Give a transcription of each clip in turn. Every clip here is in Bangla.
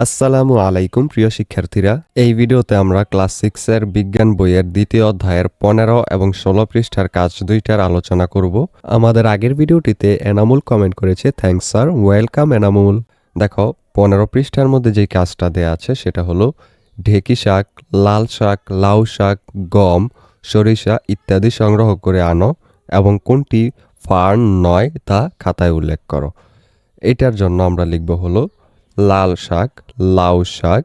আসসালামু আলাইকুম, প্রিয় শিক্ষার্থীরা। এই ভিডিওতে আমরা ক্লাস সিক্সের বিজ্ঞান বইয়ের দ্বিতীয় অধ্যায়ের পনেরো এবং ষোলো পৃষ্ঠার কাজ দুইটার আলোচনা করব। আমাদের আগের ভিডিওটিতে এনামুল কমেন্ট করেছে থ্যাংকস স্যার ওয়েলকাম এনামুল। দেখো, পনেরো পৃষ্ঠার মধ্যে যেই কাজটা দেয়া আছে, সেটা হলো ঢেকি শাক, লাল শাক, লাউ শাক, গম, সরিষা ইত্যাদি সংগ্রহ করে আনো এবং কোনটি ফার্ন নয় তা খাতায় উল্লেখ করো। এটার জন্য আমরা লিখব হলো লাল শাক, লাউ শাক,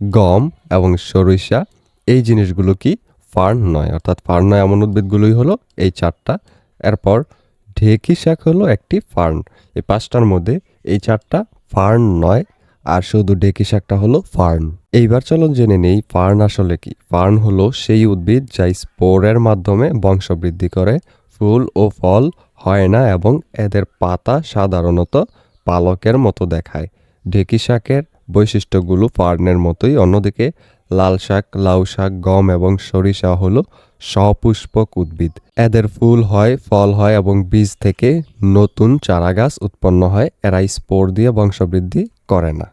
গম এবং সরিষা, এই জিনিসগুলো কি ফার্ন নয়। অর্থাৎ ফার্ন নয় এমন উদ্ভিদগুলোই হলো এই চারটা। এরপর ঢেকি শাক হলো একটি ফার্ন। এই পাঁচটার মধ্যে এই চারটা ফার্ন নয় আর শুধু ঢেকি শাকটা হলো ফার্ন। এইবার চলুন জেনে নেই ফার্ন আসলে কি। ফার্ন হলো সেই উদ্ভিদ যা স্পোরের মাধ্যমে বংশবৃদ্ধি করে। ফুল ও ফল হয় না এবং এদের পাতা সাধারণত পালকের মতো দেখায়। ঢেকি শাকের বৈশিষ্ট্যগুলো ফার্নের মতোই। অন্যদিকে লাল শাক, লাউ শাক, গম এবং সরিষা হলো সপুষ্পক উদ্ভিদ। এদের ফুল হয়, ফল হয় এবং বীজ থেকে নতুন চারাগাছ উৎপন্ন হয়। এরা স্পোর দিয়ে বংশবৃদ্ধি করে না।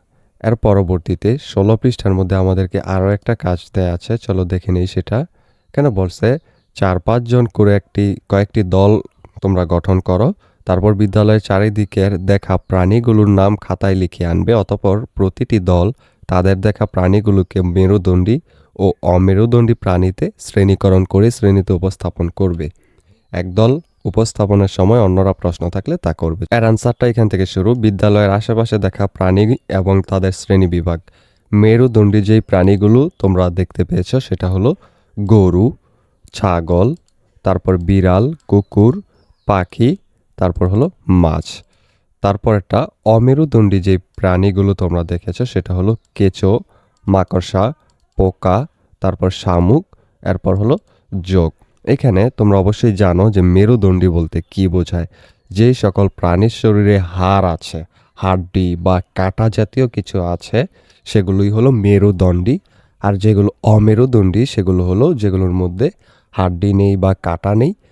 এর পরবর্তীতে ষোলো পৃষ্ঠার মধ্যে আমাদেরকে আরও একটা কাজ দেয়া আছে। চলো দেখে নেই সেটা। কেন বলছে, চার পাঁচজন করে একটি, কয়েকটি দল তোমরা গঠন করো। তারপর বিদ্যালয়ের চারিদিকের দেখা প্রাণীগুলোর নাম খাতায় লিখে আনবে, অতপর প্রতিটি দল তাদের দেখা প্রাণীগুলোকে মেরুদণ্ডী ও অমেরুদণ্ডী প্রাণীতে শ্রেণীকরণ করে শ্রেণীতে উপস্থাপন করবে। একদল উপস্থাপনের সময় অন্যরা প্রশ্ন থাকলে তা করবে। এর আনসারটা এখান থেকে শুরু। বিদ্যালয়ের আশেপাশে দেখা প্রাণী এবং তাদের শ্রেণি বিভাগ। মেরুদণ্ডী যেই প্রাণীগুলো তোমরা দেখতে পেয়েছ, সেটা হলো গরু, ছাগল, তারপর বিড়াল, কুকুর, পাখি তারপর হলো মাছ। তারপর একটা অমেরুদণ্ডী যে প্রাণীগুলো তোমরা দেখেছ, সেটা হলো কেঁচো, মাকড়সা, পোকা, তারপর শামুক, এরপর হলো যোগ। এখানে তোমরা অবশ্যই জানো যে মেরুদণ্ডী বলতে কি বোঝায়। যেই সকল প্রাণীর শরীরে হাড় আছে, হাড্ডি বা কাটা জাতীয় কিছু আছে, সেগুলোই হলো মেরুদণ্ডী। আর যেগুলো অমেরুদণ্ডী, সেগুলো হলো যেগুলোর মধ্যে হাড্ডি নেই বা কাটা নেই।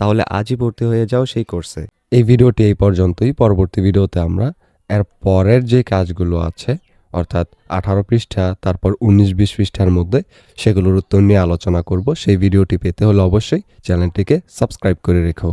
তাহলে আজই ভর্তি হয়ে যাও সেই কোর্সে। এই ভিডিওটি এই পর্যন্তই। পরবর্তী ভিডিওতে আমরা এর পরের যে কাজগুলো আছে, অর্থাৎ আঠারো পৃষ্ঠা, তারপর উনিশ বিশ পৃষ্ঠার মধ্যে সেগুলোর উত্তর নিয়ে আলোচনা করব, সেই ভিডিওটি পেতে হলে অবশ্যই চ্যানেলটিকে সাবস্ক্রাইব করে রেখো।